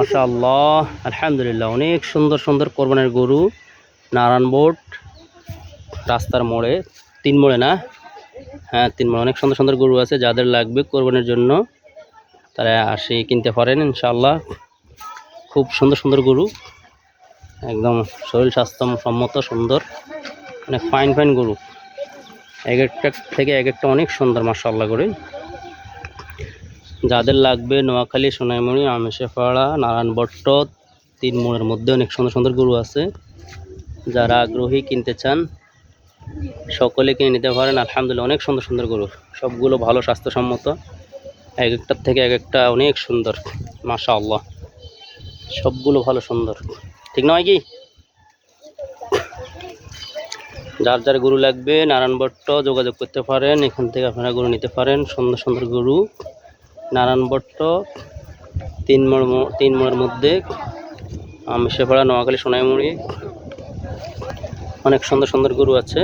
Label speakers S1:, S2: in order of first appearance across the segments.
S1: মাশাআল্লাহ, আলহামদুলিল্লাহ, অনেক সুন্দর সুন্দর কোরবানের গরু, নারায়ণ বোট, রাস্তার মোড়ে, তিন মোড়ে না? হ্যাঁ তিন মোড়ে, অনেক সুন্দর সুন্দর গরু আছে, যাদের লাগবে কোরবানের জন্য, তারা আসে, কিনতে পারেন, ইনশাআল্লাহ। খুব সুন্দর সুন্দর গরু, একদম শরীর স্বাস্থ্য সম্মত সুন্দর, অনেক ফাইন ফাইন গরু। এক একটা থেকে এক একটা অনেক সুন্দর, মাশাআল্লাহ করে। যাদের লাগবে নোয়াখালী সোনাইমণি আমেশাপাড়া নারায়ণবট্ট তিন মোড়ের মধ্যে অনেক সুন্দর সুন্দর গরু আছে। যারা আগ্রহী কিনতে চান, সকলে কিনে নিতে পারেন। আলহামদুলিল্লাহ অনেক সুন্দর সুন্দর গরু, সবগুলো ভালো স্বাস্থ্যসম্মত। এক একটার থেকে এক একটা অনেক সুন্দর মাশা আল্লাহ সবগুলো ভালো সুন্দর, ঠিক নয় কি? যার যার গরু লাগবে নারায়ণবট্ট যোগাযোগ করতে পারেন, এখান থেকে আপনারা গরু নিতে পারেন। সুন্দর সুন্দর গরু। নারায়ণবট্ট তিন মোড় তিন মোড়ের মধ্যে আমেশাপাড়া নোয়াখালী, সোনাইমুড়ি। অনেক সুন্দর সুন্দর গরু আছে।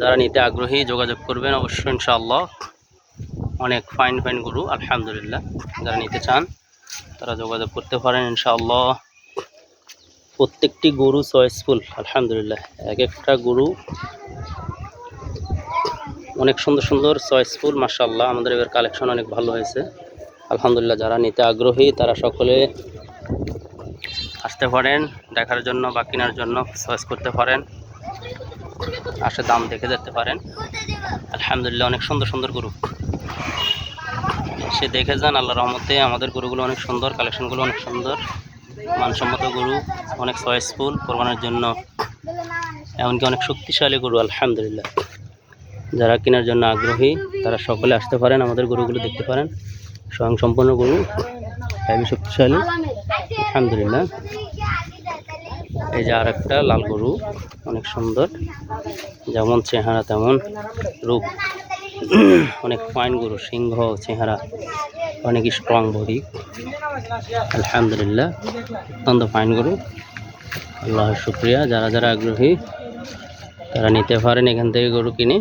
S1: যারা নিতে আগ্রহী যোগাযোগ করবেন অবশ্যই ইনশাআল্লাহ। অনেক ফাইন ফাইন গরু, আলহামদুলিল্লাহ। যারা নিতে চান, তারা যোগাযোগ করতে পারেন ইনশাআল্লাহ। প্রত্যেকটি গরু চয়েসফুল আলহামদুলিল্লাহ। এক একটা গরু অনেক সুন্দর সুন্দর চয়েসফুল মার্শাল্লাহ আমাদের এবার কালেকশন অনেক ভালো হয়েছে। আলহামদুলিল্লাহ, যারা নিতে আগ্রহী, তারা সকলে আসতে পারেন, দেখার জন্য বা কেনার জন্য চয়েস করতে পারেন। আসে দাম দেখে যেতে পারেন। আলহামদুলিল্লাহ, অনেক সুন্দর সুন্দর গরু। সে দেখে যান আল্লাহ রহমতে আমাদের গরুগুলো অনেক সুন্দর কালেকশনগুলো অনেক সুন্দর। মানসম্মত গরু, অনেক চয়েসফুল কোরবানোর জন্য। এমনকি অনেক শক্তিশালী গরু, আলহামদুলিল্লাহ। যারা কেনার জন্য আগ্রহী, তারা সকলে আসতে পারেন, আমাদের গরুগুলো দেখতে পারেন। স্বয়ং সম্পন্ন গরু হেভি শক্তিশালী। আলহামদুলিল্লাহ। এই যে আর একটা লাল গরু, অনেক সুন্দর। যেমন চেহারা তেমন রূপ। অনেক ফাইন গরু, সিংহ চেহারা, অনেক স্ট্রং বডি আলহামদুলিল্লাহ, অত্যন্ত ফাইন গরু। আল্লাহর শুক্রিয়া। যারা যারা আগ্রহী, তারা নিতে পারেন এখান থেকে গরু কিনে।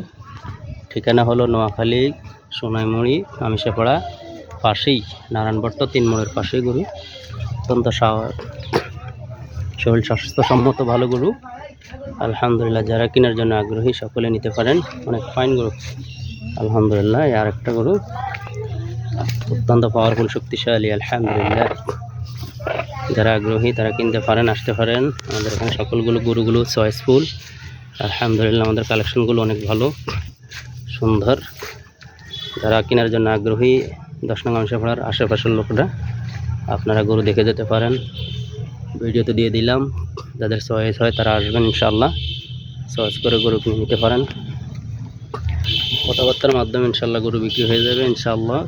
S1: ঠিকানা হলো নোয়াখালী, সোনাইমুড়ি আমিষাপাড়া পাশেই নারায়ণবট্ট তিন মোড়ের পাশেই গরু। অত্যন্ত শরীর স্বাস্থ্যসম্মত ভালো গরু। আলহামদুলিল্লাহ, যারা কেনার জন্য আগ্রহী সকলে নিতে পারেন। অনেক ফাইন গরু। আলহামদুলিল্লাহ আর একটা গরু। অত্যন্ত পাওয়ারফুল শক্তিশালী, আলহামদুলিল্লাহ। যারা আগ্রহী, তারা কিনতে পারেন, আসতে পারেন। আমাদের এখানে সকলগুলো গরুগুলো চয়েসফুল আলহামদুলিল্লাহ, আমাদের কালেকশনগুলো অনেক ভালো। সুন্দর। যারা কেনার জন্য আগ্রহী দশ নং পাড়ার আশেপাশের লোকরা আপনারা গরু দেখে যেতে পারেন। ভিডিওতে দিয়ে দিলাম যাদের চয়েস হয় তারা আসবেন ইনশাল্লাহ চয়েস করে গরু কিনে নিতে পারেন। কথাবার্তার মাধ্যমে ইনশাল্লাহ গরু বিক্রি হয়ে যাবে ইনশাল্লাহ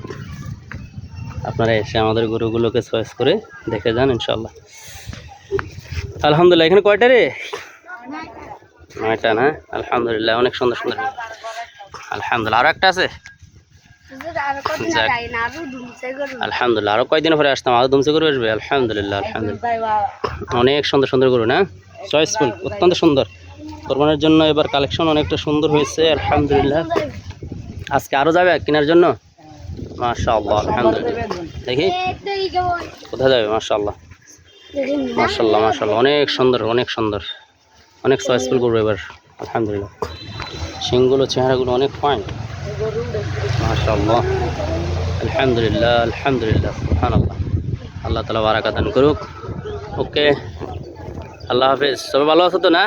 S1: আপনারা এসে আমাদের গরুগুলোকে চয়েস করে দেখে যান ইনশাল্লাহ আলহামদুলিল্লাহ এখানে কয়টা রে? নয়টা না? আলহামদুলিল্লাহ অনেক সুন্দর সুন্দর। আলহামদুলিল্লাহ। আরও একটা আছে। আলহামদুলিল্লাহ আরও কয়দিন পরে আসতাম? আরও দুমসে গরু আসবে? আলহামদুলিল্লাহ আলহামদুলিল্লাহ। অনেক সুন্দর সুন্দর গরু না? চয়েসফুল অত্যন্ত সুন্দর। কোরবানের জন্য এবার কালেকশন অনেকটা সুন্দর হয়েছে আলহামদুলিল্লাহ। আজকে আরও যাবে কেনার জন্য? মাশাআল্লাহ আলহামদুলিল্লাহ। দেখি। কোথায় যাবে? মাশাআল্লাহ। মাশাআল্লাহ মাশাআল্লাহ অনেক সুন্দর অনেক সুন্দর। অনেক চয়েসফুল করব এবার আলহামদুলিল্লাহ। সিংগুলো চেহারাগুলো অনেক ফাইন মাশাল্লাহ আলহামদুলিল্লাহ আলহামদুলিল্লাহ সুবহানাল্লাহ। আল্লাহ তালা বারাকা দান করুক। ওকে আল্লাহ হাফেজ। সবাই ভালো আছো তো না?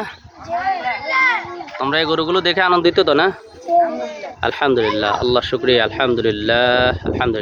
S1: আমরা এই গরুগুলো দেখে আনন্দিত তো না? আলহামদুলিল্লাহ আল্লাহ শুক্রিয়া আলহামদুলিল্লাহ আলহামদুলিল্লাহ।